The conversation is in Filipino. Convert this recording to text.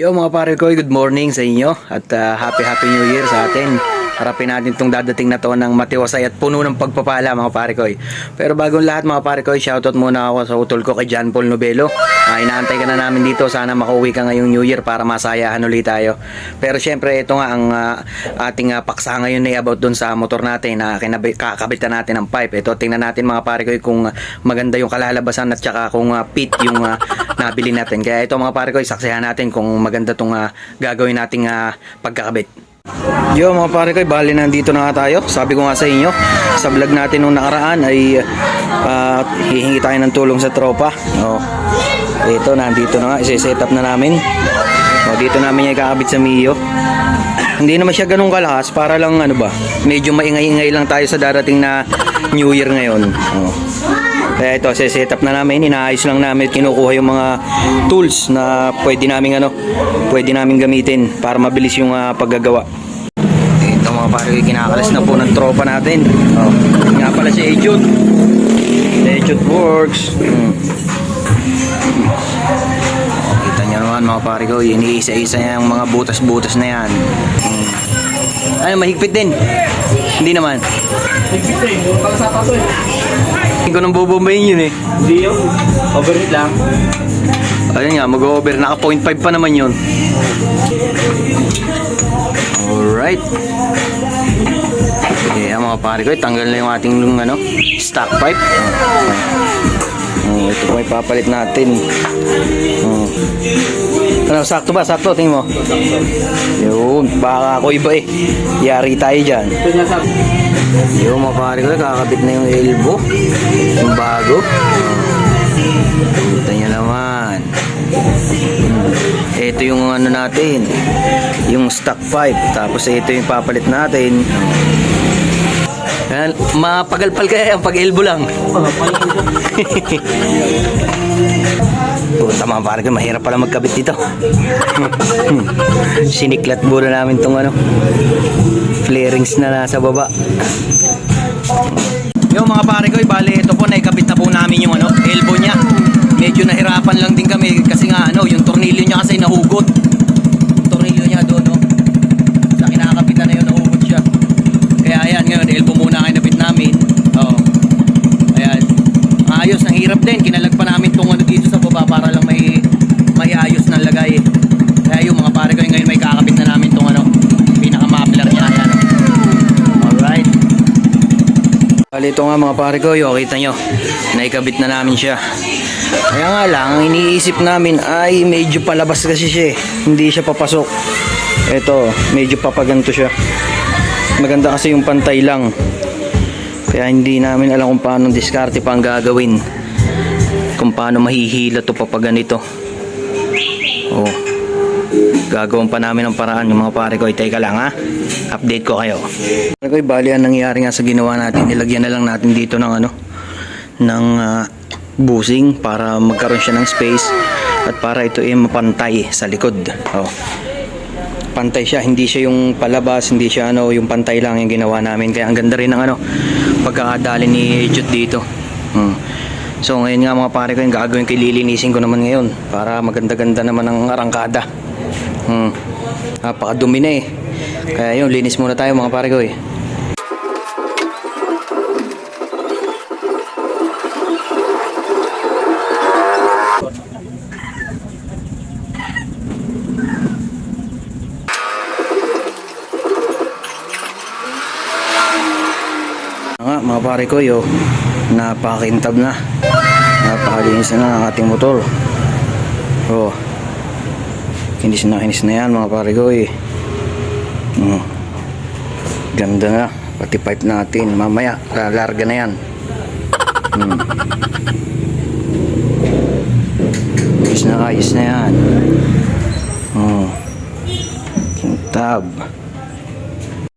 Yo mga pare ko, good morning sa inyo at ah, happy happy new year sa atin. Harapin natin itong dadating na to ng matiwasay at puno ng pagpapala mga pare ko. Pero bagong lahat mga pare ko, shoutout muna ako sa utol ko kay John Paul Novelo. Ah, inaantay ka na namin dito, sana makauwi ka ngayong new year para masayahan ulit tayo. Pero syempre ito nga ang ah, ating ah, paksa ngayon ay about dun sa motor natin na kakabitan natin ng pipe. Ito tingnan natin mga pare ko kung maganda yung kalalabasan at saka kung ah, fit yung ah, nabili natin. Kaya ito mga pare ko, saksihan natin kung maganda tong ah, gagawin nating ah, pagkakabit. Yo mga pare ko, bali nandito na nga tayo. Sabi ko nga sa inyo, sa vlog natin nung nakaraan ay ah, hihingi tayo ng tulong sa tropa. Oh. Ito, nandito na nga, isi-set up na namin. Oh, dito namin yung kakabit sa Mio. Hindi naman siya ganun kalakas para lang ano ba, medyo maingay-ingay lang tayo sa darating na New Year ngayon. Oh. Kaya ito, set up na namin, inaayos lang namin, kinukuha yung mga tools na pwede namin ano, pwede namin gamitin para mabilis yung ah, paggagawa. Ito mga pare, kinakalas na po ng tropa natin. Oh, nga pala si Ejut. Ejut Works. Hmm. Oh, kita niyo naman mga pare ko, iniisa-isa niya yung mga butas-butas na yan. Hmm. Ay, mahigpit din. Hindi naman. Hindi ko nang bubombayin yun eh. Hindi yun. Overheat lang. Ayun nga, mag-over. Naka 0.5 pa naman yun. Alright. Okay, mga pare ko, tanggal na yung ating yung, ano, stock pipe. Oh, ito po ipapalit natin. Ano, sakto ba? Sakto, tingin mo. Yun, baka ako iba eh. Yari tayo dyan. Yung mga pare ko, kakabit na yung elbow. Yung bago. Kita nyo naman. Ito yung ano natin. Yung stock pipe. Tapos ito yung papalit natin. Yan, mapagalpal kaya yung pag-elbow lang. Puta mga pare ko, mahirap pala magkabit dito. Siniklat muna namin tong ano, flarings na nasa baba. Yung mga pare ko, bali ito po, naikabit na po namin yung ano, elbow niya. Medyo nahirapan lang din kami kasi nga ano, yung tornilyo niya kasi nahugot. Yung tornilyo niya doon, no. Sa kinakabitan na yun, nahugot siya. Kaya ayan, ngayon, elbow muna kinabit namin. Oo. Ayan. Ayos, ang hirap din. Kinalag pa namin tong ano dito sa baba para lang may may ayos na lagay. Kaya yung mga pare ko ngayon may kakabit na namin tong ano, pinaka-muffler niya. Ayan. Alright. Bali ito nga mga pare ko, yo, kita nyo, naikabit na namin siya. Kaya nga lang, ang iniisip namin ay medyo palabas kasi siya eh. Hindi siya papasok. Ito, medyo papaganto siya. Maganda kasi yung pantay lang. Kaya hindi namin alam kung paano diskarte pa ang gagawin. Kung paano mahihila to pag ganito. Oh. Gagawin pa namin ng paraan yung mga pare ko. Ay, teka lang ha. Update ko kayo. Pare ko, bali ang nangyari nga sa ginawa natin. Nilagyan na lang natin dito ng ano, ng ah, busing para magkaroon siya ng space at para ito ay mapantay sa likod. Oh. Pantay siya, hindi siya yung palabas, hindi siya ano, yung pantay lang yung ginawa namin. Kaya ang ganda rin ng ano, pagkakadali ni Jut dito. Hmm. So ngayon nga mga pare ko, yung gagawin ko, lilinisin ko naman ngayon para maganda-ganda naman ang arangkada. Hmm. Napakadumi na eh. Kaya yun, linis muna tayo mga pare ko eh. nga mga pare ko yo napakintab na napakalinis na ang ating motor oh kinis na kinis na yan mga pare ko eh. Oh. ganda na pati pipe natin mamaya lalarga na yan. Hmm. ayos na ayos na yan. Oh kintab